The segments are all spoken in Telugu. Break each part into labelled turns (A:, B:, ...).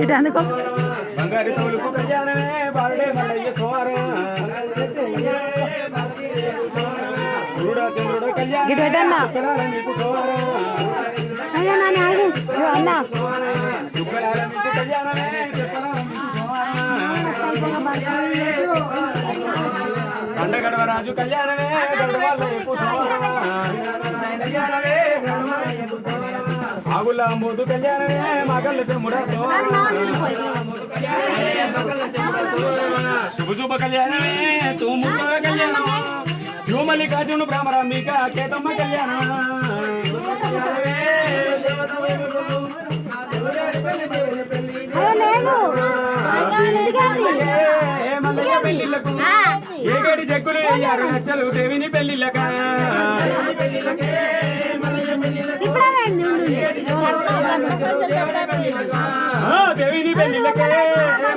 A: ఇటు అందుకో
B: బంగారు తోలుకు కళ్యాణమే బాలుడే మల్లయ్య సోమవారం గురుడా చంద్రుడు కళ్యాణం
A: ఇటు పెట్టమ్మా. అయ్యా నాన్న ఆగు అన్న
B: కళ్యాణమే శుక్రవారం మీకు సోమవారం రాజు కళ్యాణమే గడవాళ్ళ ఆగుల మూదు కళ్యాణమే మగళ్ళ చెమ్ముడ శుభ శుభ కళ్యాణమే తూము కళ్యాణం శివమల్లికార్జును భ్రమరాంబిక కేతమ్మ కళ్యాణం పెట్టి జగ్గులు వేయారు నచ్చలు దేవిని పెళ్ళిళ్ళక. దేవిని పెళ్ళిళ్ళకే.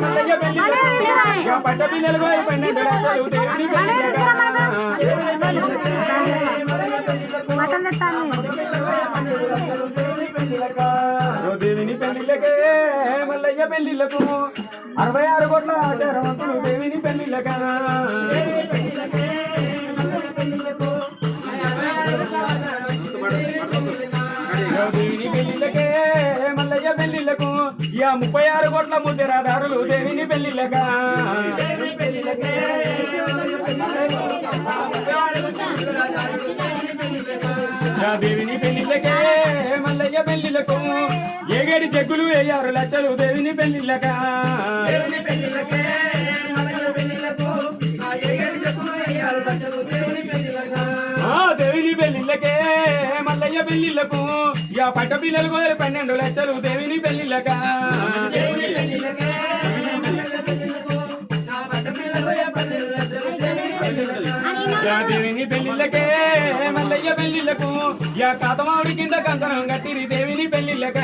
B: మల్లయ్య పెళ్ళిళ్ళకే పట్ట పిల్లలు పన్నెండు లక్షలు దేవిని పెళ్ళిళ్ళక. దేవిని పెళ్ళిళ్ళకే. మల్లయ్య పెళ్ళిళ్ళకు అరవై ఆరు కోట్ల ఆచారవంతులు దేవిని పెళ్ళిళ్ళక దేవిని పెళ్ళిళ్ళకే మల్లయ్య పెళ్ళిళ్ళకు ఇక ముప్పై ఆరు కోట్ల ముద్దరాదారులు దేవిని పెళ్ళిళ్ళక? దేవిని పెళ్ళిళ్ళకే మల్లయ్య పెళ్ళిళ్ళకు ఏగేడి జగ్గులు వేయారు లచ్చలు దేవిని పెళ్ళిళ్ళక? మల్లయ్య పెళ్ళిళ్ళకు ఇక పట్ట పిల్లలు కోరి పన్నెండు లక్షలు దేవిని పెళ్ళిళ్ళక. యా దేవిని పెళ్ళిళ్ళకే మల్లయ్య పెళ్ళిళ్ళకు యా కాతమావుడి కింద కంకణం కట్టిరి దేవిని పెళ్ళిళ్ళక.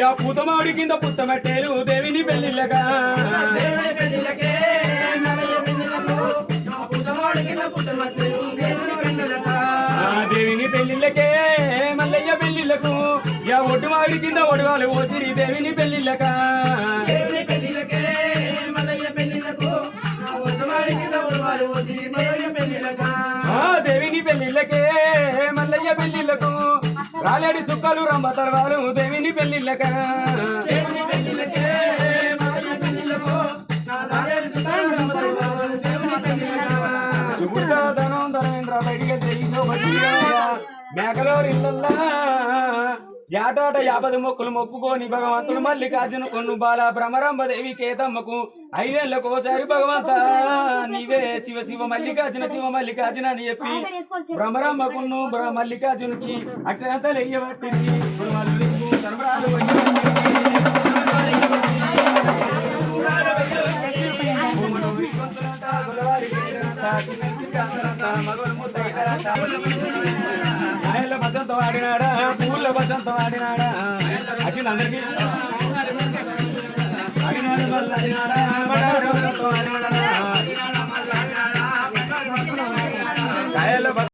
C: ఆ పుట్టవాడి కింద పుట్టమట్టలు దేవుని పెళ్ళిళ్ళక
B: ఆ దేవిని పెళ్ళిళ్ళకే మల్లయ్య పెళ్ళిళ్ళకు. యా ఒడ్డుమాడి కింద ఒడవాలు ఓచిరి దేవిని పెళ్ళిళ్ళక.
C: దేవుని పెళ్ళిళ్ళకే మల్లయ్య పెళ్ళిళ్ళకు. ఆ
B: దేవిని రాలేడి చుక్కలు రంబ తర్వాలు దేవిని పెళ్ళిళ్ళక. మేకలో ఇళ్ళల్లా. ఏటాట యాపది మొక్కులు మొక్కుకొని భగవంతుడు మల్లికార్జున కొన్ను బాల భ్రమరంభ దేవి కేతమ్మకు ఐదేళ్ళకు ఒకసారి భగవంత. నీవే శివ శివ మల్లికార్జున శివ మల్లికార్జున అని చెప్పి భ్రమరమ్మకును భ్ర- మల్లికార్జునికి అక్షరంతలు ఎయ్యబట్టింది ఇప్పుడు మల్లికు తరమరాలు ఆయల బసంతో ఆడినాడా పూల బసంతో ఆడినాడా వచ్చింది అందరికి. ఆడినాడు మళ్ళీ ఆడినాడా